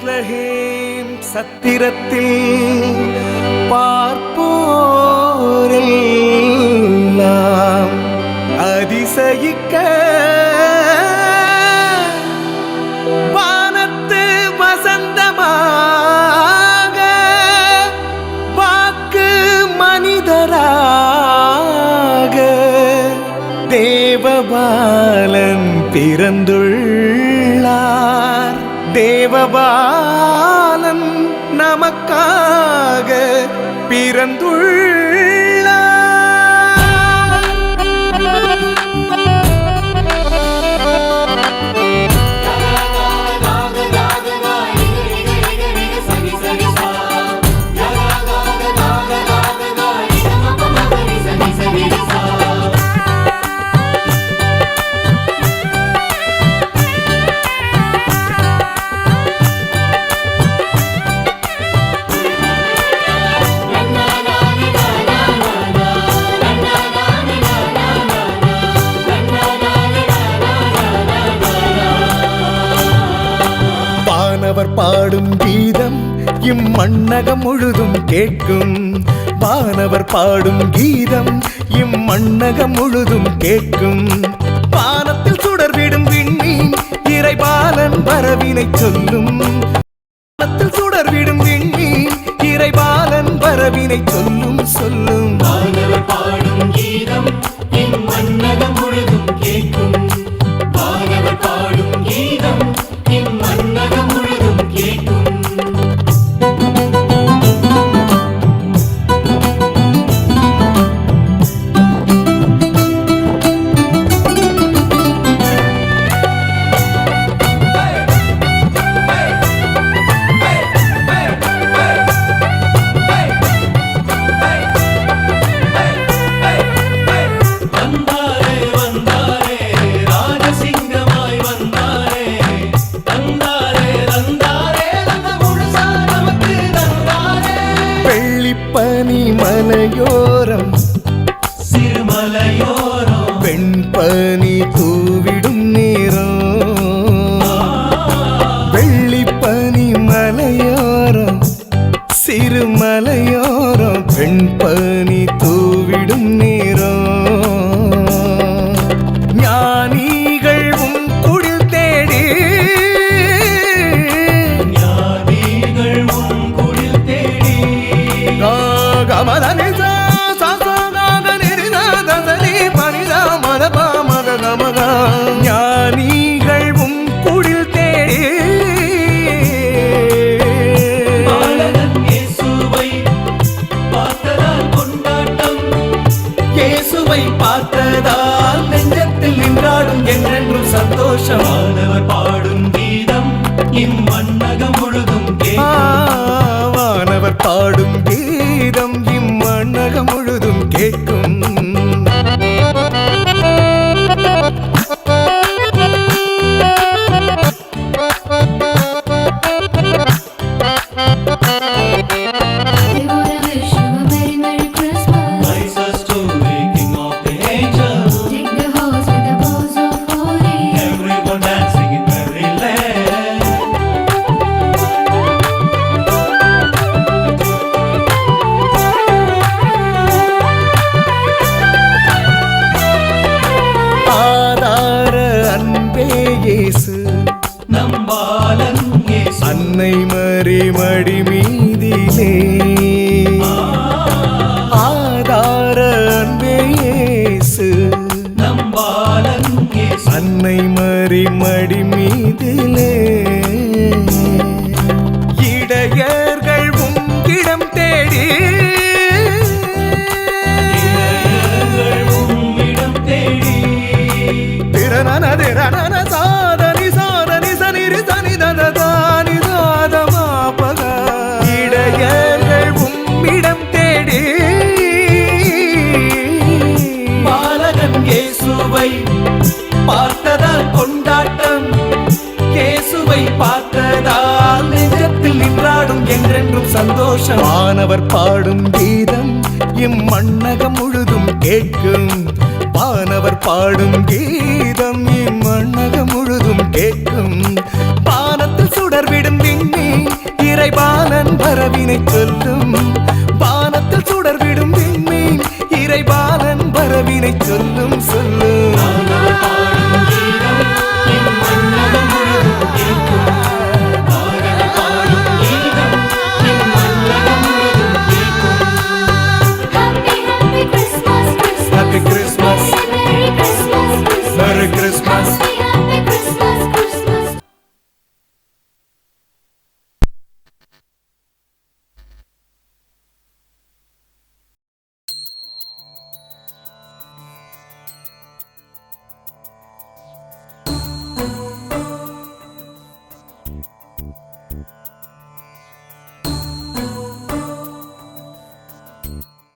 Bethlehem சத்திரத்தில் பார்ப்போரெல்லாம் அதிசயிக்க வானத்து வசந்தமாக வாக்கு மனிதராக தேவபாலன் பிறந்துள் தேவபாலன் நமக்காக பிறந்துள்ளார் பாடும் கீதம் இம்மண்ணகம் முழுதும் கேட்கும். வானவர் பாடும் கீதம் இம்மண்ணகம் முழுதும் கேட்கும். வானத்தில் சுடர்விடும் விண்மீன் இறைபாலன் வரவினை சொல்லும். வானத்தில் சுடர்விடும் விண்மீன் இறைபாலன் வரவினை சொல்லும் சொல்லும். வானவர் பாடும் கீதம் என் முழுதும் கேட்கும். வானவர் பாடும் மலையோரம். சிறுமலையோரம். வெண்பனி தூவிடும் நேரம். வெள்ளிப்பனி மலையோரம். சிறுமலையோரம். வெண்பனி தூவிடும் ஞானிகள் உம் குடில் தேடி இயேசுவை பார்த்ததால் கொண்டாட்டம் இயேசுவை பார்த்ததால் நெஞ்சத்தில் நின்றாடும் என்றென்றும் சந்தோஷம். வானவர் பாடும் கீதம் இம்மண்ணகம் முழுதும் வானவர் பாடும் இயேசு. நம்பாலன் இயேசு. அன்னை மறி மடி மீதிலே. கோஷம் சந்தோஷம். வானவர் பாடும் கீதம் இம்மண்ணகம் முழுதும் கேட்கும். வானவர் பாடும் கீதம் இம்மண்ணகம் முழுதும் கேட்கும். வானத்து வானத்தில் சுடர்விடும் விண்ணி இறைபாலன் பரவினை சொல்லும்.